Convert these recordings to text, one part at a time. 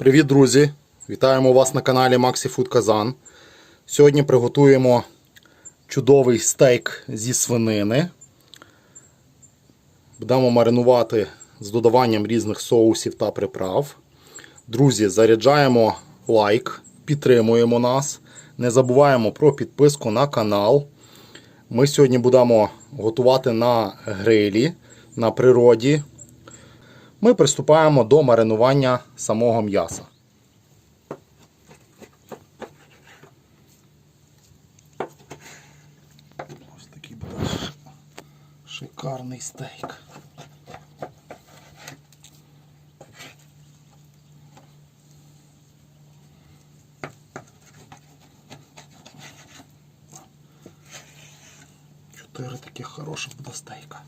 Привіт, друзі! Вітаємо вас на каналі Maxi Food Kazan. Сьогодні приготуємо чудовий стейк зі свинини. Будемо маринувати з додаванням різних соусів та приправ. Друзі, заряджаємо лайк, підтримуємо нас. Не забуваємо про підписку на канал. Ми сьогодні будемо готувати на грилі, на природі. Ми приступаємо до маринування самого м'яса. Ось такий буде шикарний стейк. Чотири таких хороших буде стейка.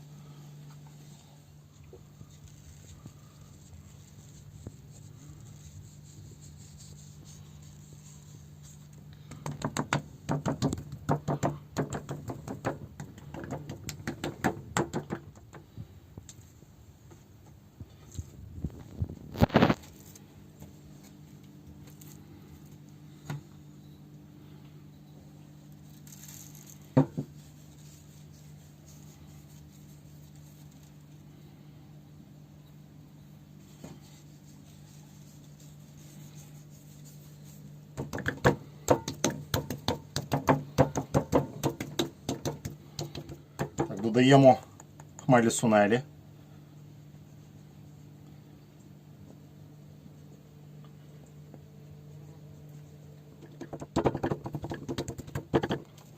Так, додаємо хмелі сунелі.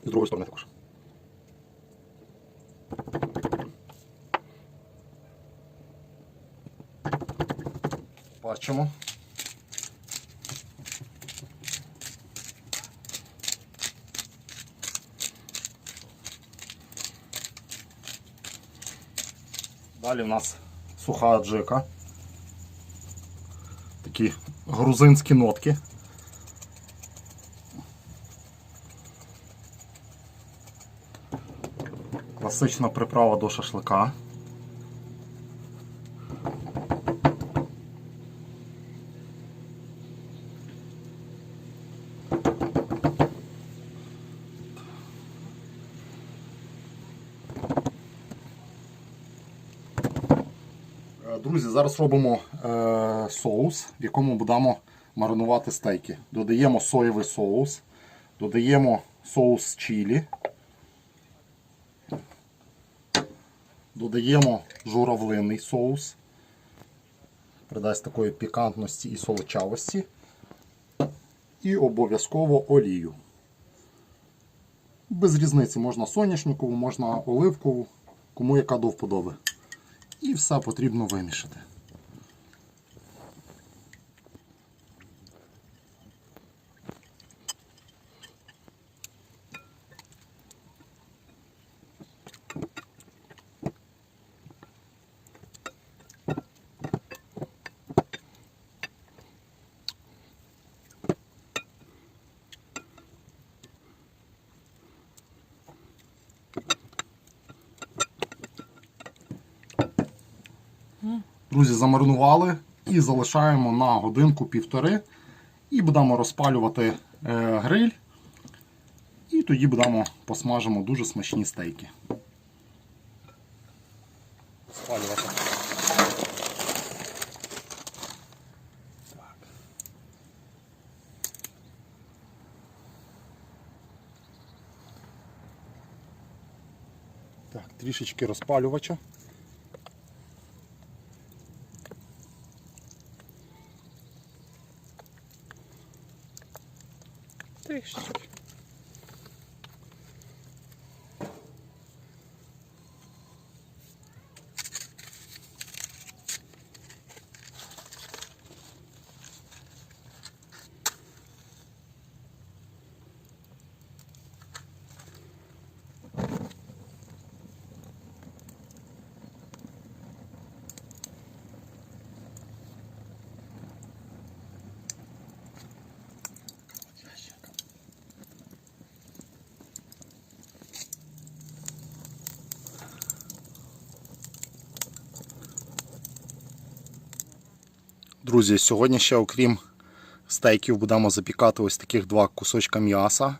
З другої сторони також. Бачимо. Далі в нас суха аджика. Такі грузинські нотки. Класична приправа до шашлика. Друзі, зараз робимо е, соус, в якому будемо маринувати стейки. Додаємо соєвий соус, додаємо соус чилі, додаємо журавлинний соус, придасть такої пікантності і солочавості. І обов'язково олію. Без різниці можна соняшникову, можна оливкову, кому яка до вподоби. І все потрібно вимішати. Друзі, замаринували і залишаємо на годинку-півтори. І будемо розпалювати е, гриль. І тоді будемо посмажимо дуже смачні стейки. Спалювати. Так, трішечки розпалювача. Трішечки. Друзі, сьогодні ще, окрім стейків, будемо запікати ось таких два кусочка м'яса.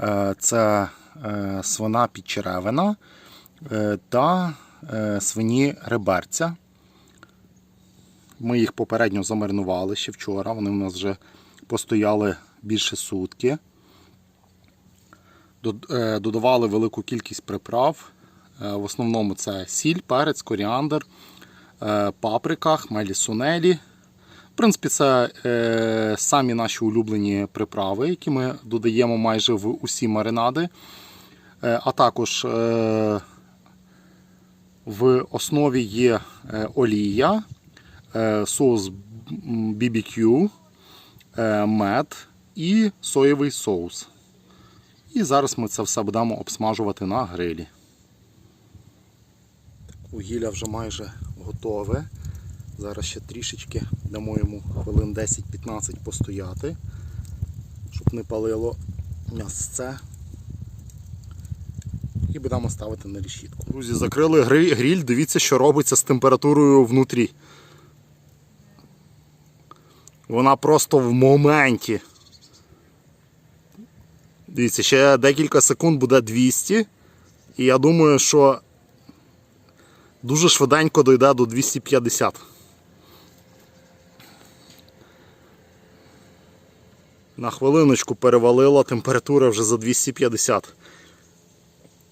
Е, Це е, свина підчеревина е, та свині реберця. Ми їх попередньо замаринували ще вчора. Вони у нас вже постояли більше сутки. Додавали велику кількість приправ. В основному це сіль, перець, коріандр, паприка, хмелі сунелі. Принципі, це е, самі наші улюблені приправи, які ми додаємо майже в усі маринади. Е, а також е, в основі є е, олія, е, соус BBQ, е, мед і соєвий соус. І зараз ми це все будемо обсмажувати на грилі. Вугілля вже майже готове. Зараз ще трішечки дамо йому хвилин 10-15 постояти, щоб не палило м'ясце. І будемо ставити на решітку. Друзі, закрили гріль, дивіться, що робиться з температурою внутрі. Вона просто в моменті. Дивіться, ще декілька секунд буде 200. І я думаю, що дуже швиденько дойде до 250. На хвилиночку перевалила температура вже за 250.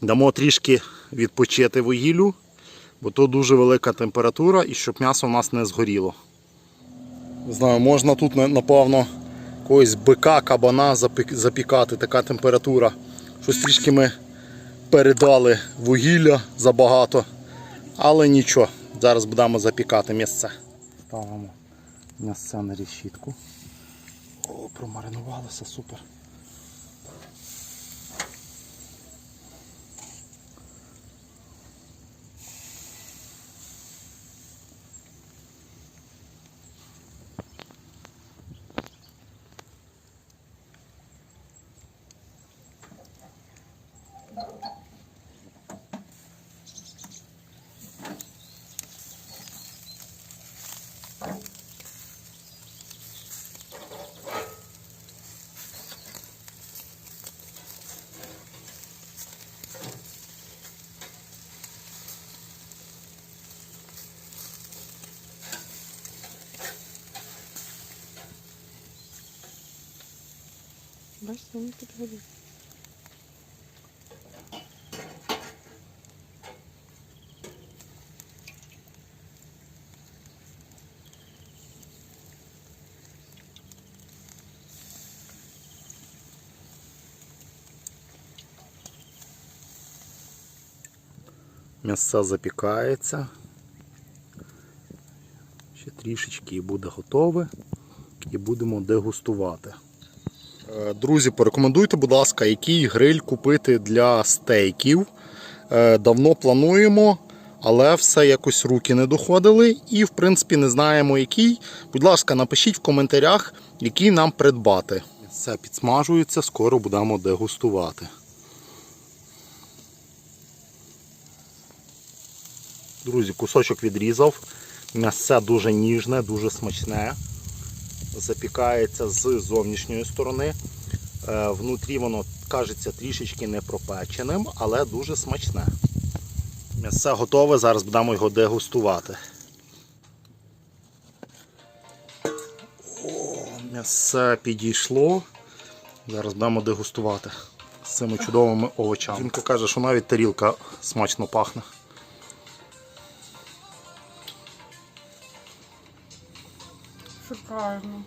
Дамо трішки відпочити вугіллю, бо то дуже велика температура і щоб м'ясо у нас не згоріло. Знаю, можна тут напевно якогось бика, кабана запікати, така температура. Щось трішки ми передали вугілля забагато. Але нічого, зараз будемо запікати місце. Ставимо м'ясце на решітку. О, промаринувалося, супер. Бачите, вони тут підгоріли. М'ясо запікається. Ще трішечки буде готове. І будемо дегустувати. Е, Друзі, порекомендуйте, будь ласка, який гриль купити для стейків. Е, Давно плануємо, але все якось руки не доходили і, в принципі, не знаємо який. Будь ласка, напишіть в коментарях, який нам придбати. Все підсмажується, скоро будемо дегустувати. Друзі, кусочок відрізав. М'ясце дуже ніжне, дуже смачне. Запікається з зовнішньої сторони. Е, Внутрі воно кажеться трішечки не пропеченим, але дуже смачне. М'ясце готове, зараз будемо його дегустувати. О, м'ясце підійшло. Зараз будемо дегустувати з цими чудовими овочами. Жінка каже, що навіть тарілка смачно пахне. Шикарно.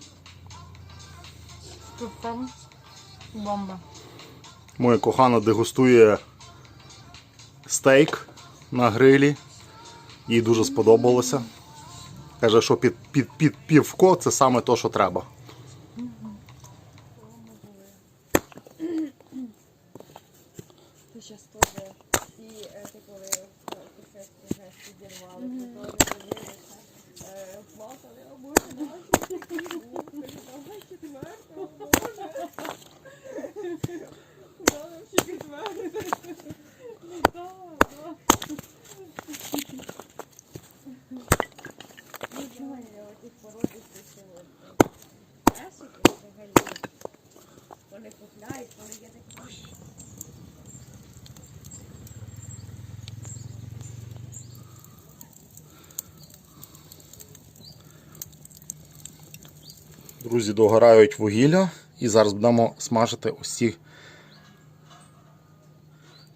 Тут там бомба. Моя кохана дегустує стейк на грилі. Їй дуже сподобалося. Каже, що під, під, під півко це саме те, що треба. Ти зараз теж всі е, ти коли кафешки вже підірвали, то теж дивилися, е, плакали, о боже, наші наші підмерли, о боже. Да, всі підмерли. Ну так, так. Ну, знаю, я отих породів прикупляють, коли є такі. Друзі, догорають вугілля і зараз будемо смажити ось ці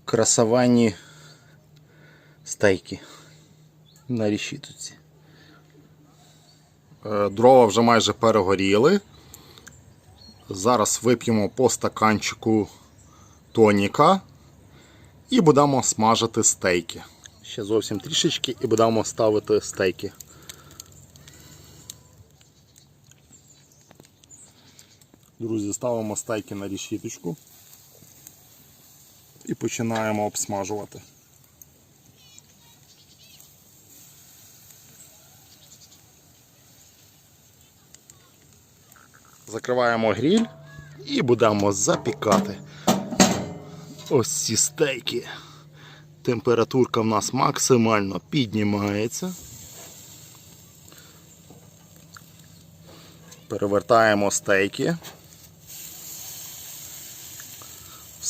красавенні стейки на рішітуці. Е, Дрова вже майже перегоріли. Зараз вип'ємо по стаканчику тоніка і будемо смажити стейки. Ще зовсім трішечки і будемо ставити стейки. Друзі, ставимо стейки на рішіточку і починаємо обсмажувати. Закриваємо гріль і будемо запікати. Ось ці стейки. Температурка в нас максимально піднімається. Перевертаємо стейки.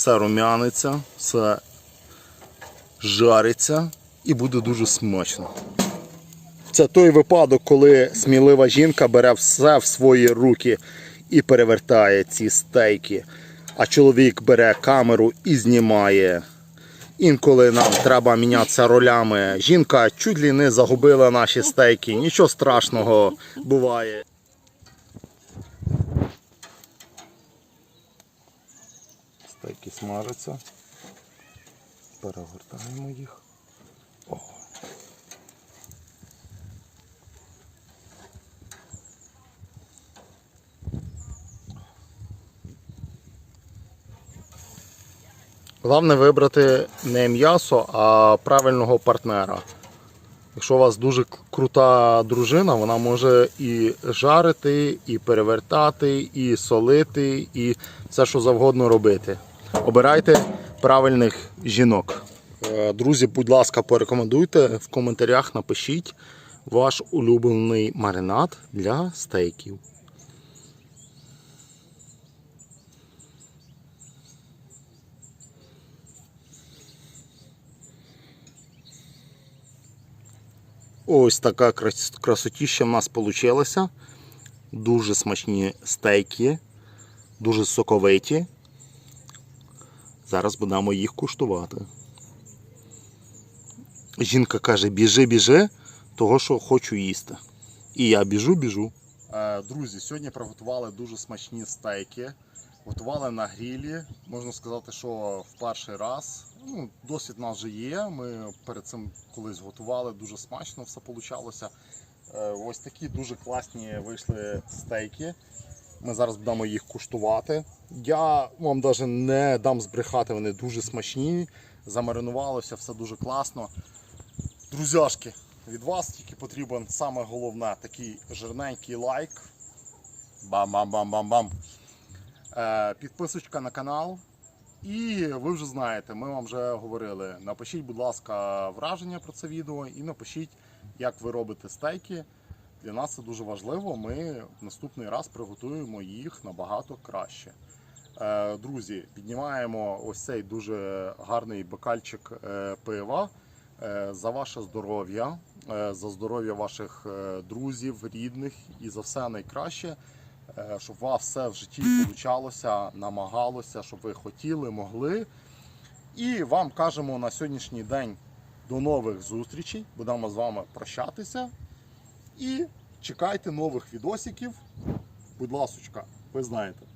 Все рум'яниться, все жариться і буде дуже смачно. Це той випадок, коли смілива жінка бере все в свої руки і перевертає ці стейки. А чоловік бере камеру і знімає. Інколи нам треба мінятися ролями. Жінка чуть ли не загубила наші стейки. Нічого страшного буває. Стейки смажаться. Перегортаємо їх. О. Головне вибрати не м'ясо, а правильного партнера. Якщо у вас дуже крута дружина, вона може і жарити, і перевертати, і солити, і все, що завгодно робити. Обирайте правильних жінок. Е, Друзі, будь ласка, порекомендуйте в коментарях, напишіть ваш улюблений маринад для стейків. Ось така красотіща в нас вийшла. Дуже смачні стейки, дуже соковиті. Зараз будемо їх куштувати. Жінка каже, біжи, біжи, того що хочу їсти. І я біжу, біжу. Друзі, сьогодні приготували дуже смачні стейки. Готували на грілі. Можна сказати, що в перший раз. Ну, досвід у нас вже є. Ми перед цим колись готували, дуже смачно все вийшло. Ось такі дуже класні вийшли стейки. Ми зараз будемо їх куштувати. Я вам навіть не дам збрехати, вони дуже смачні. Замаринувалося, все дуже класно. Друзяшки, від вас тільки потрібен саме головне такий жирненький лайк. Бам-бам-бам-бам-бам. Е, підписочка на канал. І ви вже знаєте, ми вам вже говорили. Напишіть, будь ласка, враження про це відео і напишіть, як ви робите стейки. Для нас це дуже важливо. Ми в наступний раз приготуємо їх набагато краще. Е, Друзі, піднімаємо ось цей дуже гарний бокальчик е, пива е, за ваше здоров'я, за здоров'я ваших друзів, рідних і за все найкраще. Щоб у вас все в житті получалося, намагалося, щоб ви хотіли, могли. І вам кажемо на сьогоднішній день до нових зустрічей. Будемо з вами прощатися. І чекайте нових відосиків. Будь ласочка, ви знаєте.